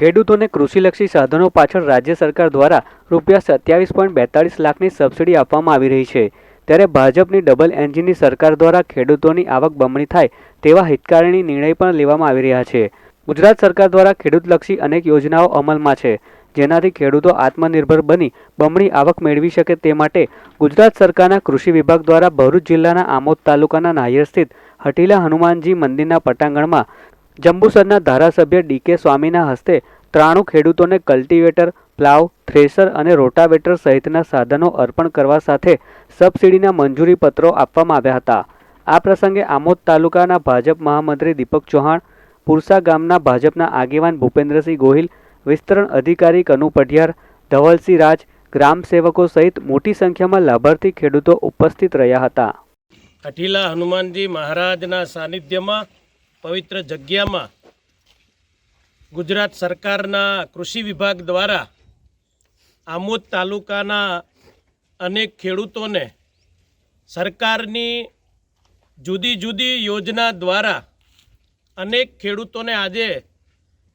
ખેડૂતોને કૃષિલક્ષી સાધનો પાછળ રાજ્ય સરકાર દ્વારા રૂપિયા સત્યાવીસ પોઈન્ટ બેતાળીસ લાખની સબસિડી આપવામાં આવી રહી છે. ત્યારે ભાજપની ડબલ એન્જિનની સરકાર દ્વારા ખેડૂતોની આવક બમણી થાય તેવા હિતકારણી નિર્ણય પણ લેવામાં આવી રહ્યા છે. ગુજરાત સરકાર દ્વારા ખેડૂતલક્ષી અનેક યોજનાઓ અમલમાં છે, જેનાથી ખેડૂતો આત્મનિર્ભર બની બમણી આવક મેળવી શકે તે માટે ગુજરાત સરકારના કૃષિ વિભાગ દ્વારા ભરૂચ જિલ્લાના આમોદ તાલુકાના નાયર સ્થિત હટીલા હનુમાનજી મંદિરના પટાંગણમાં જંબુસરના ધારાસભ્ય ડીકે સ્વામીના હસ્તે ત્રાણું ખેડૂતોને કલ્ટિવેટર, પ્લાવ, થ્રેસર અને રોટાવેટર સહિતના સાધનો અર્પણ કરવા સાથે સબસિડીના મંજૂરી પત્રો આપવામાં આવ્યા હતા. આ પ્રસંગે આમોદ તાલુકાના ભાજપ મહામંત્રી દીપક ચૌહાણ, પુરસા ગામના ભાજપના આગેવાન ભૂપેન્દ્રસિંહ ગોહિલ, વિસ્તરણ અધિકારી કનુ પઢિયાર, ધવલસિંહ રાજ, ગ્રામ સેવકો સહિત મોટી સંખ્યામાં લાભાર્થી ખેડૂતો ઉપસ્થિત રહ્યા હતા. અઠીલા હનુમાનજી મહારાજના સાનિધ્યમાં પવિત્ર જગ્યામાં ગુજરાત સરકારના કૃષિ વિભાગ દ્વારા આમોદ તાલુકાના અનેક ખેડૂતોને સરકારની જુદી જુદી યોજના દ્વારા અનેક ખેડૂતોને આજે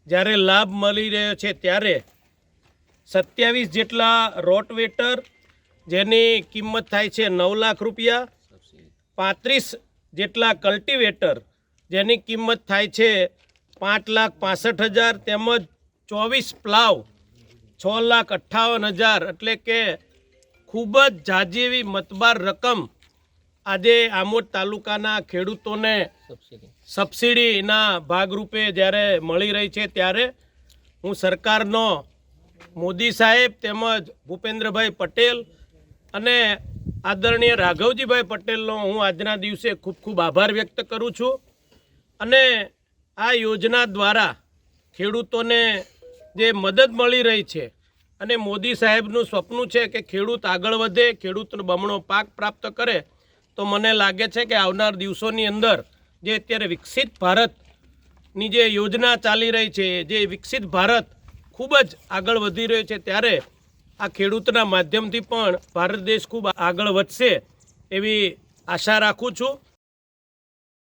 જ્યારે લાભ મળી રહ્યો છે ત્યારે સત્યાવીસ જેટલા રોટવેટર જેની કિંમત થાય છે નવ લાખ રૂપિયા, પાંત્રીસ જેટલા કલ્ટિવેટર જેની કિંમત થાય છે પાંચ લાખ પાસઠ હજાર તેમજ ચોવીસ પ્લાવ છ લાખ અઠ્ઠાવન હજાર. એટલે કે ખૂબ જ જાજી એવી મતબાર રકમ આજે આમોદ તાલુકાના ખેડૂતોને સબસિડીના ભાગરૂપે જ્યારે મળી રહી છે ત્યારે હું સરકારનો મોદી સાહેબ તેમજ ભૂપેન્દ્રભાઈ પટેલ અને આદરણીય રાઘવજીભાઈ પટેલનો હું આજના દિવસે ખૂબ ખૂબ આભાર વ્યક્ત કરું છું. અને આ યોજના દ્વારા ખેડૂતોને જે મદદ મળી રહી છે અને મોદી સાહેબનું સ્વપ્ન છે કે ખેડૂત આગળ વધે, ખેડૂતનો બમણો પાક પ્રાપ્ત કરે, તો મને લાગે છે કે આવનાર દિવસોની અંદર જે અત્યારે વિકસિત ભારતની જે યોજના ચાલી રહી છે, જે વિકસિત ભારત ખૂબ જ આગળ વધી રહ્યો છે, ત્યારે આ ખેડૂતના માધ્યમથી પણ ભારત દેશ ખૂબ આગળ વધશે એવી આશા રાખું છું.